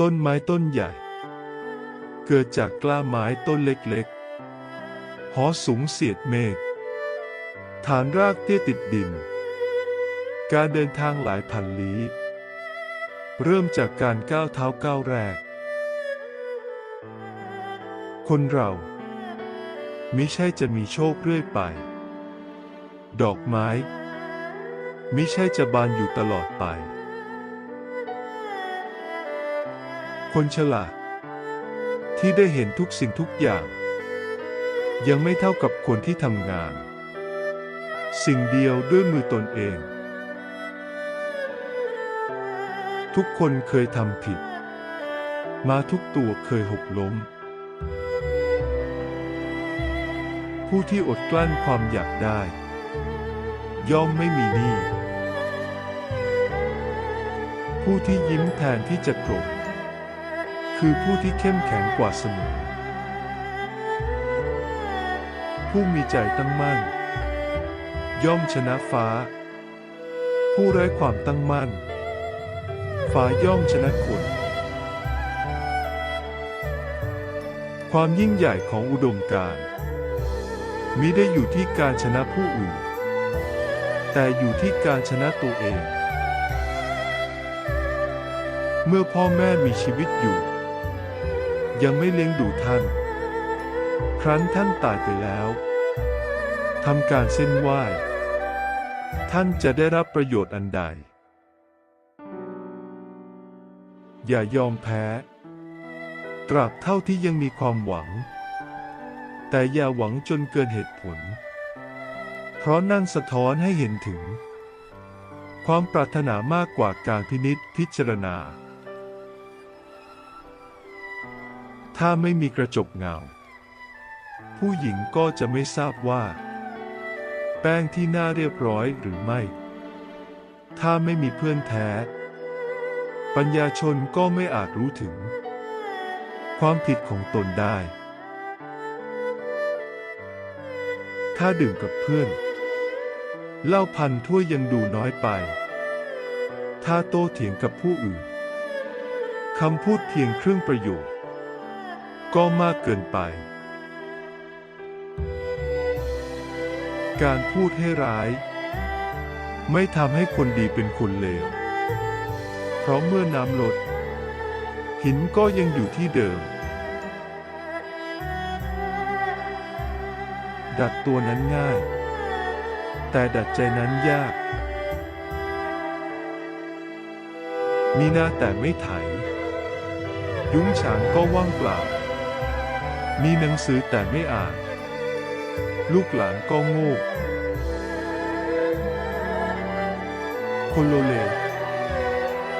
ต้นไม้ต้นใหญ่ เกิดจากกล้าไม้ต้นเล็กๆ หอสูงเสียดเมฆ ฐานรากเตี้ยติดดิน การเดินทางหลายพันลี้ เริ่มจากการก้าวเท้าก้าวแรก คนเรามิใช่จะมีโชคเรื่อยไป ดอกไม้มิใช่จะบานอยู่ตลอดไป คนฉลาด ที่ได้เห็นทุกสิ่งทุกอย่าง ยังไม่เท่ากับคนที่ทำงาน สิ่งเดียวด้วยมือตนเอง ทุกคนเคยทำผิด มาทุกตัวเคยหกล้ม ผู้ที่อดกลั้นความอยากได้ ย่อมไม่มีหนี้ผู้ที่ยิ้มแทนที่จะโกรธ คือผู้ที่เข้มแข็งกว่าเสมอ ผู้มีใจตั้งมั่น ย่อมชนะฟ้า ผู้ไร้ความตั้งมั่น ฟ้าย่อมชนะคนความยิ่งใหญ่ของอุดมการมิได้อยู่ที่การชนะผู้อื่น แต่อยู่ที่การชนะตัวเอง เมื่อพ่อแม่มีชีวิตอยู่ ยังไม่เลี้ยงดูท่าน ครั้นท่านตายไปแล้วทำการเส้นไหว้ ท่านจะได้รับประโยชน์อันใด อย่ายอมแพ้ ตราบเท่าที่ยังมีความหวัง แต่อย่าหวังจนเกินเหตุผล เพราะนั่นสะท้อนให้เห็นถึง ความปรารถนามากกว่าการพินิษพิจารณา ถ้าไม่มีกระจกเงา ผู้หญิงก็จะไม่ทราบว่า แป้งที่หน้าเรียบร้อยหรือไม่ ถ้าไม่มีเพื่อนแท้ ปัญญาชนก็ไม่อาจรู้ถึง ความผิดของตนได้ ถ้าดื่มกับเพื่อนเหล้าพันถ้วยยังดูน้อยไป ถ้าโต้เถียงกับผู้อื่น คำพูดเพียงครึ่งประโยค ก็มากเกินไป การพูดให้ร้าย ไม่ทำให้คนดีเป็นคนเลว เพราะเมื่อน้ำลด หินก็ยังอยู่ที่เดิม ดัดตัวนั้นง่าย แต่ดัดใจนั้นยากมีหน้าแต่ไม่ไถ ยุ้งฉางก็ว่างเปล่า มีหนังสือแต่ไม่อ่าน ลูกหลานก็โง่คนโลเล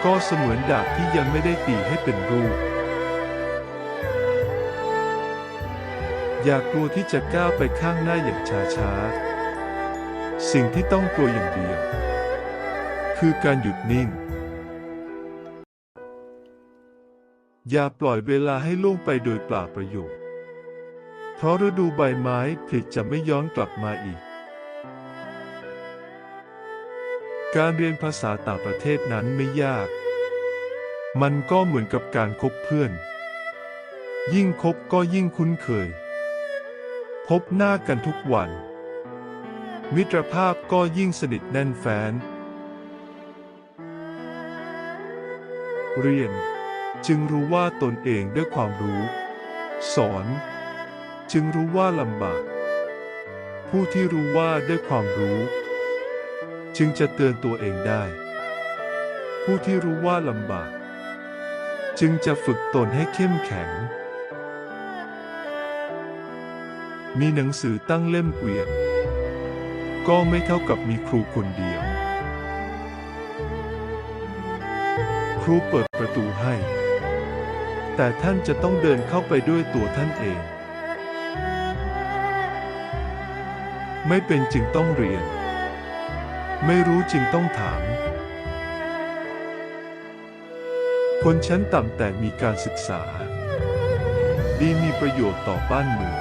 ก็เสมือนดาบที่ยังไม่ได้ตีให้เป็นรูป อย่ากลัวที่จะก้าวไปข้างหน้าอย่างช้าๆ สิ่งที่ต้องกลัวอย่างเดียว คือการหยุดนิ่งอย่าปล่อยเวลาให้ล่วงไปโดยเปล่าประโยชน์ เพราะฤดูใบไม้ผลิจะไม่ย้อนกลับมาอีก การเรียนภาษาต่างประเทศนั้นไม่ยาก มันก็เหมือนกับการคบเพื่อน ยิ่งคบก็ยิ่งคุ้นเคย พบหน้ากันทุกวัน มิตรภาพก็ยิ่งสนิทแน่นแฟ้น เรียนจึงรู้ว่าตนเองด้วยความรู้ สอน จึงรู้ว่าลำบาก ผู้ที่รู้ว่าได้ความรู้ จึงจะเตือนตัวเองได้ ผู้ที่รู้ว่าลำบาก จึงจะฝึกตนให้เข้มแข็ง มีหนังสือตั้งเล่มเกวียนก็ไม่เท่ากับมีครูคนเดียว ครูเปิดประตูให้ แต่ท่านจะต้องเดินเข้าไปด้วยตัวท่านเอง ไม่เป็นจึงต้องเรียน ไม่รู้จึงต้องถาม คนชั้นต่ำแต่มีการศึกษา ดีมีประโยชน์ต่อบ้านเมือง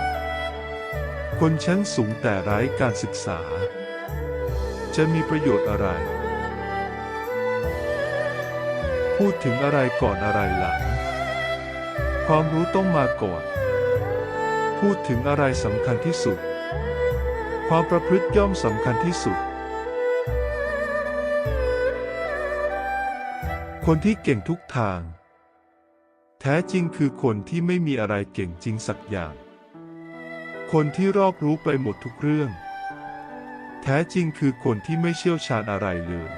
คนชั้นสูงแต่ไร้การศึกษา จะมีประโยชน์อะไร พูดถึงอะไรก่อนอะไรหลัง ความรู้ต้องมาก่อน พูดถึงอะไรสำคัญที่สุด ความประพฤติย่อมสำคัญที่สุด คนที่เก่งทุกทาง แท้จริงคือคนที่ไม่มีอะไรเก่งจริงสักอย่าง คนที่รอบรู้ไปหมดทุกเรื่อง แท้จริงคือคนที่ไม่เชี่ยวชาญอะไรเลย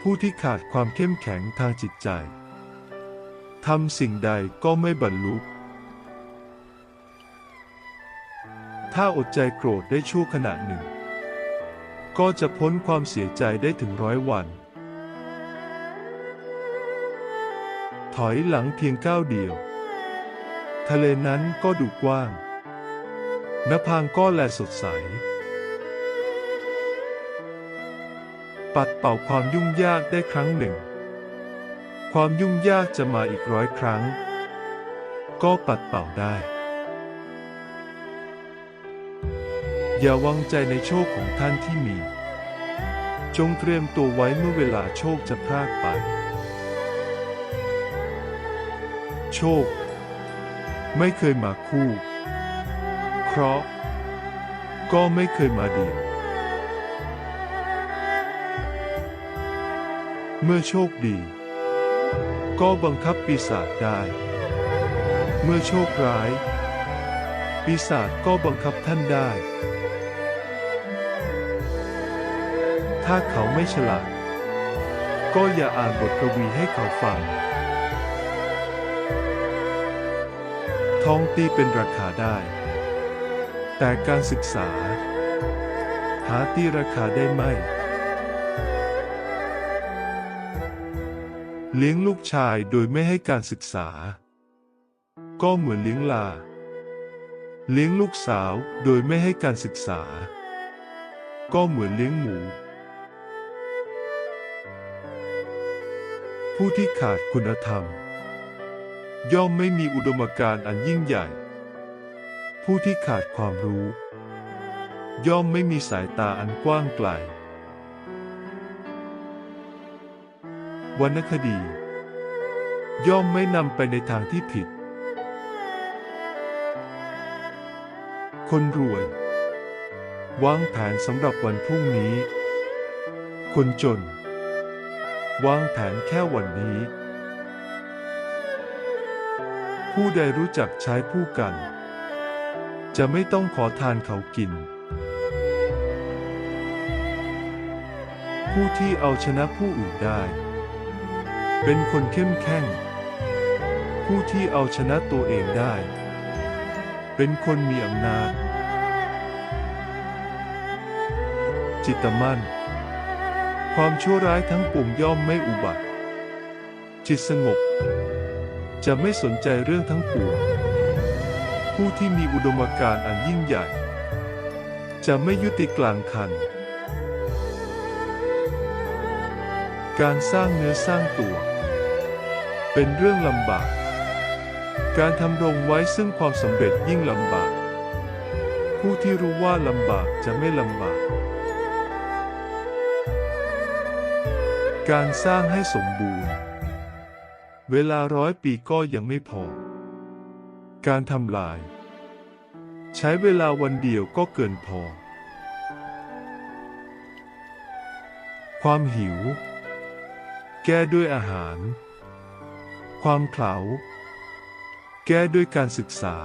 ผู้ที่ขาดความเข้มแข็งทางจิตใจ ทำสิ่งใดก็ไม่บรรลุ ถ้าอดใจโกรธได้ชั่วขณะหนึ่ง ก็จะพ้นความเสียใจได้ถึงร้อยวัน ถอยหลังเพียงก้าวเดียว ทะเลนั้นก็ดูกว้างนภางก็แลสดใส ปัดเป่าความยุ่งยากได้ครั้งหนึ่ง ความยุ่งยากจะมาอีกร้อยครั้ง ก็ปัดเป่าได้ อย่าวางใจในโชคของท่านที่มี จงเตรียมตัวไว้เมื่อเวลาโชคจะพรากไป โชค ไม่เคยมาคู่ เคราะห์ก็ไม่เคยมาเดียว เมื่อโชคดี ก็บังคับปีศาจได้ เมื่อโชคร้าย ปีศาจก็บังคับท่านได้ ถ้าเขาไม่ฉลาด ก็อย่าอ่านบทกวีให้เขาฟัง ทองตีเป็นราคาได้ แต่การศึกษา หาตีราคาได้ไหม เลี้ยงลูกชายโดยไม่ให้การศึกษา ก็เหมือนเลี้ยงลา เลี้ยงลูกสาวโดยไม่ให้การศึกษา ก็เหมือนเลี้ยงหมู ผู้ที่ขาดคุณธรรม ย่อมไม่มีอุดมการณ์อันยิ่งใหญ่ ผู้ที่ขาดความรู้ ย่อมไม่มีสายตาอันกว้างไกลวรรณคดี ย่อมไม่นำไปในทางที่ผิด คนรวยวางแผนสำหรับวันพรุ่งนี้ คนจน วางแผนแค่วันนี้ ผู้ใดรู้จักใช้ผู้กัน จะไม่ต้องขอทานเขากิน ผู้ที่เอาชนะผู้อื่นได้ เป็นคนเข้มแข็ง ผู้ที่เอาชนะตัวเองได้ เป็นคนมีอำนาจ จิตมั่น ความชั่วร้ายทั้งปวงย่อมไม่อุบัติ จิตสงบ จะไม่สนใจเรื่องทั้งปวง ผู้ที่มีอุดมการณ์อันยิ่งใหญ่ จะไม่ยุติกลางคัน การสร้างเนื้อสร้างตัว เป็นเรื่องลำบาก การทำรงไว้ซึ่งความสำเร็จยิ่งลำบาก ผู้ที่รู้ว่าลำบากจะไม่ลำบาก การสร้างให้สมบูรณ์ เวลาร้อยปีก็ยังไม่พอ การทำลาย ใช้เวลาวันเดียวก็เกินพอ ความหิว แก้ด้วยอาหาร ความเขลาแก้ด้วยการศึกษา